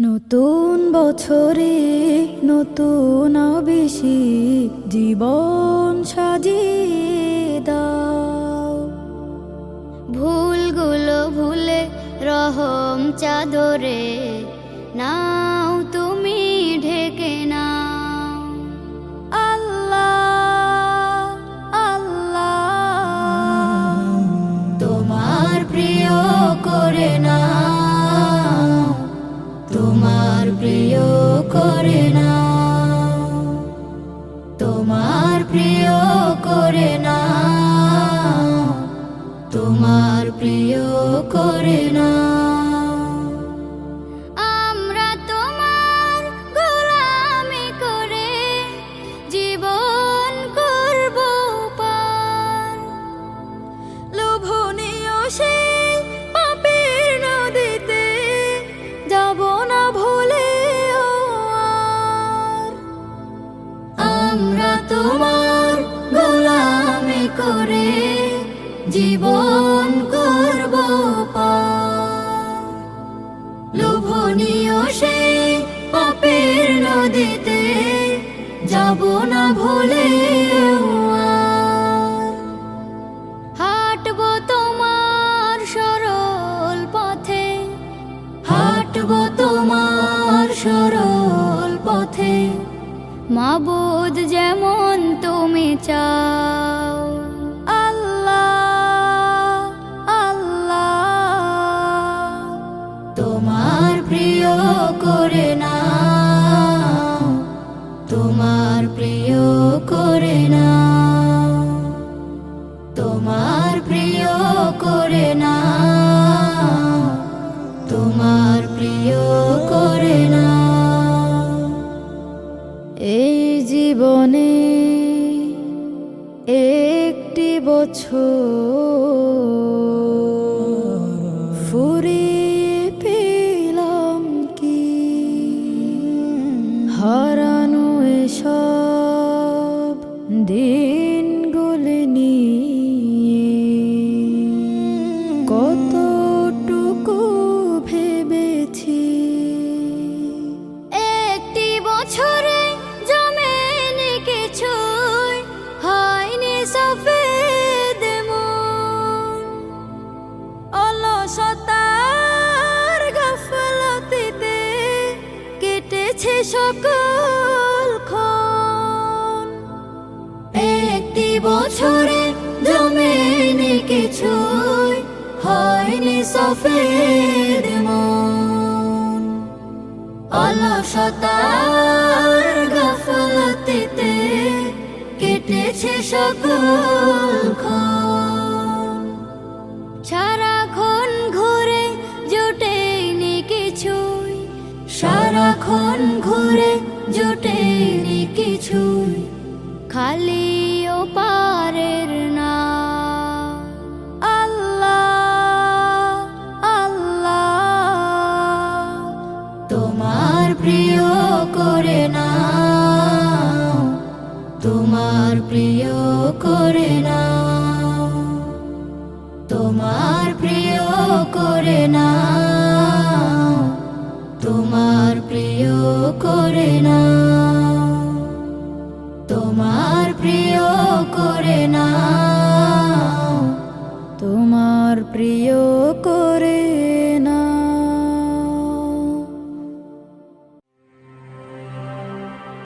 নতুন বছরে নতুন বেশি জীবন সাজিয়ে দাও। ভুলগুলো ভুলে রহম চাদরে তোমার প্রিয় করে নাও তোমার গোলামি করে জীবন করব লোভনীয় সেই পাপের নদীতে যাব না ভুলে হাঁটব তোমার সরল পথে, হাঁটব তোমার সরল পথে। মাবুদ যেমন তুমি চাও। জীবনে একটি বছর ফুরিয়ে পেলাম কি? হারানো এসব দিনগুলি বছরে জমেনি কিছুই, হয়নি সফেদ মন। অলসতার গাফলতিতে কেটেছে সকল সারাক্ষণ ঘুরে জোটেনি কিছুই সারাক্ষণ ঘুরে জোটেনি করে না তোমার প্রিয় করে না তোমার প্রিয় করে নাও।